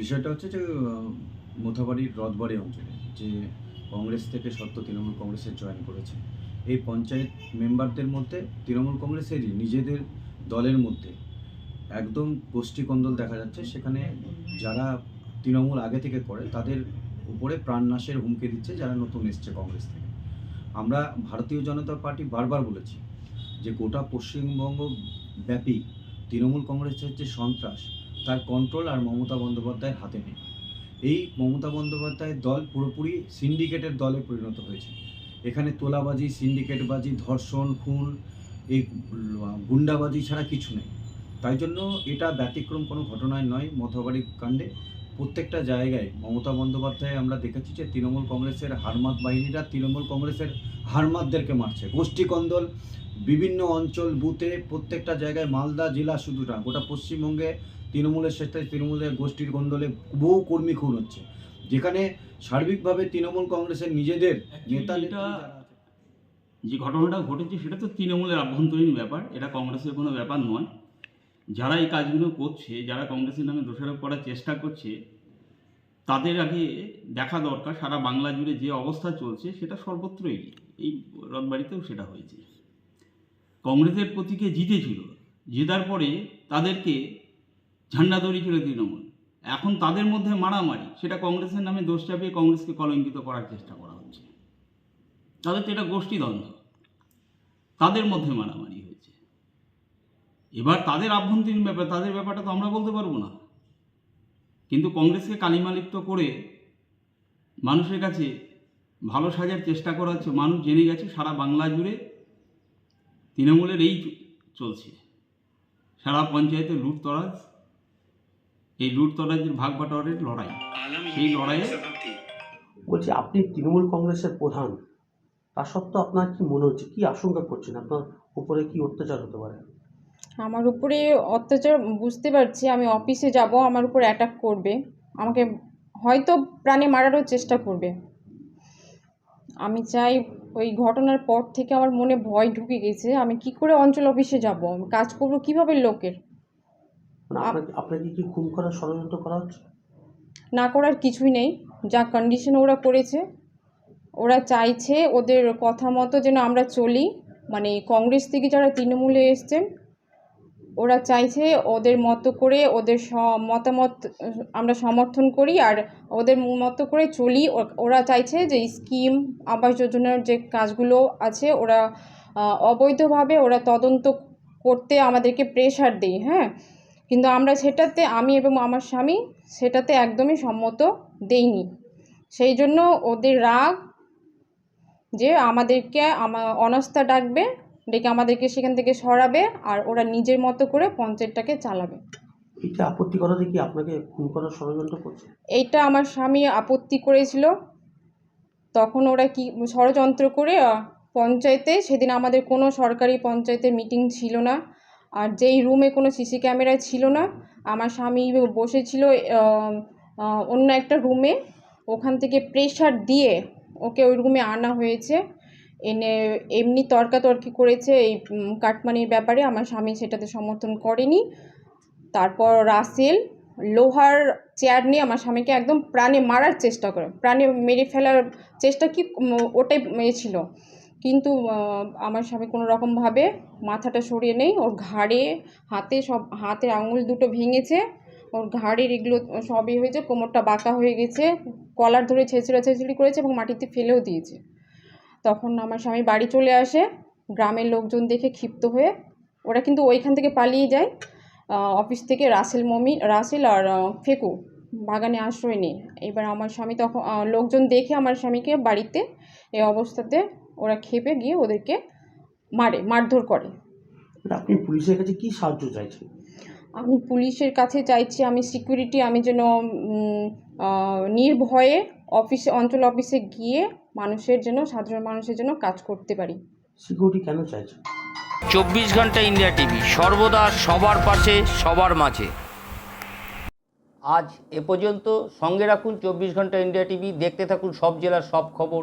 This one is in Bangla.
বিষয়টা হচ্ছে যে মোথাবাড়ির রথবাড়ি অঞ্চলে যে কংগ্রেস থেকে সত্য তৃণমূল কংগ্রেসে জয়েন করেছে, এই পঞ্চায়েত মেম্বারদের মধ্যে তৃণমূল কংগ্রেসেরই নিজেদের দলের মধ্যে একদম গোষ্ঠী কন্দল দেখা যাচ্ছে। সেখানে যারা তৃণমূল আগে থেকে করে, তাদের উপরে প্রাণনাশের হুমকি দিচ্ছে যারা নতুন এসছে কংগ্রেস থেকে। আমরা ভারতীয় জনতা পার্টি বারবার বলেছি যে গোটা পশ্চিমবঙ্গ ব্যাপী তৃণমূল কংগ্রেসের যে সন্ত্রাস তার কন্ট্রোল আর মমতা বন্দ্যোপাধ্যায়ের হাতে নেই। এই মমতা বন্দ্যোপাধ্যায়ের দল পুরোপুরি সিন্ডিকেটের দলে পরিণত হয়েছে। এখানে তোলাবাজি সিন্ডিকেটবাজি ধর্ষণ, খুন, এই গুন্ডাবাজি ছাড়া কিছু নেই। তাই জন্য এটা ব্যতিক্রম কোনো ঘটনায় নয়, মথাবাড়ি কাণ্ডে। প্রত্যেকটা জায়গায় মমতা বন্দ্যোপাধ্যায় আমরা দেখেছি যে তৃণমূল কংগ্রেসের হারমাত বাহিনীরা তৃণমূল কংগ্রেসের হারমাতদেরকে মারছে। গোষ্ঠী কন্দল বিভিন্ন অঞ্চল, বুথে প্রত্যেকটা জায়গায় মালদা জেলা শুধু না, গোটা পশ্চিমবঙ্গে তৃণমূলের সাথে তৃণমূলের গোষ্ঠীর কন্দলে বহু কর্মী খুন হচ্ছে। যেখানে সার্বিকভাবে তৃণমূল কংগ্রেসের নিজেদের নেতা যে ঘটনাটা ঘটেছে সেটা তো তৃণমূলের আভ্যন্তরীণ ব্যাপার এটা কংগ্রেসের কোনো ব্যাপার নয়। যারা এই কাজগুলো করছে যারা কংগ্রেসের নামে দোষারোপ করার চেষ্টা করছে তাদের আগে দেখা দরকার সারা বাংলা জুড়ে যে অবস্থা চলছে সেটা সর্বত্রই এই রথবাড়িতেও সেটা হয়েছে। কংগ্রেসের প্রতীকে জিতেছিল জেতার পরে তাদেরকে ঝান্ডা তৈরি ছিল তৃণমূল এখন তাদের মধ্যে মারামারি, সেটা কংগ্রেসের নামে দোষ চাপিয়ে কংগ্রেসকে কলঙ্কিত করার চেষ্টা করা হচ্ছে। তাদের তো এটা গোষ্ঠীদ্বন্দ্ব তাদের মধ্যে মারামারি হয়েছে। এবার তাদের আভ্যন্তরীণ ব্যাপার, তাদের ব্যাপারটা তো আমরা বলতে পারব না। কিন্তু কংগ্রেসকে কালিমালিপ্ত করে মানুষের কাছে ভালো সাজার চেষ্টা করা হচ্ছে। মানুষ জেনে গেছে, সারা বাংলা জুড়ে তৃণমূলের এই চলছে। সারা পঞ্চায়েতে লুটতরাজ এই লুটতরাজের ভাগ বাটোয়ারের লড়াই। সেই লড়াইয়ে বলছি আপনি তৃণমূল কংগ্রেসের প্রধান তা সত্ত্বেও আপনার কি মনে হচ্ছে কি আশঙ্কা করছেন? আপনার উপরে কি অত্যাচার হতে পারে? আমার উপরে অত্যাচার বুঝতে পারছি আমি অফিসে যাব আমার উপর অ্যাটাক করবে আমাকে হয়তো প্রাণে মারারও চেষ্টা করবে। আমি চাই ওই ঘটনার পর থেকে আমার মনে ভয় ঢুকে গেছে আমি কি করে অঞ্চল অফিসে যাব? কাজ করব কীভাবে লোকের? আপনাকে আপনাকে কি খুন করার ষড়যন্ত্র করা হচ্ছে? না করার কিছুই নেই। যা কন্ডিশন ওরা করেছে, ওরা চাইছে ওদের কথা মতো যেন আমরা চলি। মানে কংগ্রেস থেকে যারা তৃণমূলে এসছেন, ওরা চাইছে ওদের মতো করে ওদের মতামত আমরা সমর্থন করি আর ওদের মতো করে চলি। ওরা চাইছে যে স্কিম, আবাস যোজনার যে কাজগুলো আছে, ওরা অবৈধভাবে ওরা তদন্ত করতে আমাদেরকে প্রেশার দেয় হ্যাঁ? কিন্তু আমরা সেটাতে আমি এবং আমার স্বামী সেটাতে একদমই সম্মত দেইনি। সেই জন্য ওদের রাগ যে আমাদেরকে আমা অনাস্থা ডাকবে ডেকে আমাদেরকে সেখান থেকে সরাবে আর ওরা নিজের মতো করে পঞ্চায়েতটাকে চালাবে। এটা আপত্তি করা দেখি আপনাকে খুন করার ষড়যন্ত্র করছে? এইটা আমার স্বামী আপত্তি করেছিল। তখন ওরা কি ষড়যন্ত্র করে পঞ্চায়েতে সেদিন আমাদের কোনো সরকারি পঞ্চায়েতের মিটিং ছিল না। আর যেই রুমে কোনো সিসি ক্যামেরা ছিল না, আমার স্বামী বসেছিল অন্য একটা রুমে। ওখান থেকে প্রেশার দিয়ে ওকে ওই রুমে আনা হয়েছে। এনে এমনি তর্কাতর্কি করেছে এই কাটমানির ব্যাপারে। আমার স্বামী সেটাতে সমর্থন করেনি। তারপর রাসেল লোহার চেয়ার নিয়ে আমার স্বামীকে একদম প্রাণে মারার চেষ্টা করে, প্রাণে মেরে ফেলার চেষ্টা কি ওটাই ছিল। কিন্তু আমার স্বামী কোনো রকমভাবে মাথাটা সরিয়ে নেই। ওর ঘাড়ে, হাতে সব, হাতের আঙুল দুটো ভেঙেছে। ওর ঘাড়ের এগুলো সবই হয়েছে, কোমরটা বাঁকা হয়ে গেছে, কলার ধরে ছেঁচড়া ছেঁচড়ি করেছে এবং মাটিতে ফেলেও দিয়েছে। তখন আমার স্বামী বাড়ি চলে আসে, গ্রামের লোকজন দেখে ক্ষিপ্ত হয়ে। ওরা কিন্তু ওইখান থেকে পালিয়ে যায় অফিস থেকে রাসেল মমি, রাসেল আর ফেকু বাগানে আশ্রয় নেই এবার আমার স্বামী তখন লোকজন দেখে আমার স্বামীকে বাড়িতে, এই অবস্থাতে ওরা খেপে গিয়ে ওদেরকে মারে মারধর করে। আপনি পুলিশের কাছে কি সাহায্য চাইছেন? আমি পুলিশের কাছে চাইছি আমি সিকিউরিটি আমি যেন নির্ভয়ে অফিসে অঞ্চল অফিসে গিয়ে মানুষের জন্য সাধারণ মানুষের জন্য কাজ করতে পারি। সিকিউরিটি কেন চাইছেন? চব্বিশ ঘণ্টা ইন্ডিয়া টিভি সর্বদা সবার পাশে সবার মাঝে। আজ এ পর্যন্ত সঙ্গে রাখুন চব্বিশ ঘণ্টা ইন্ডিয়া টিভি দেখতে থাকুন সব জেলার সব খবর।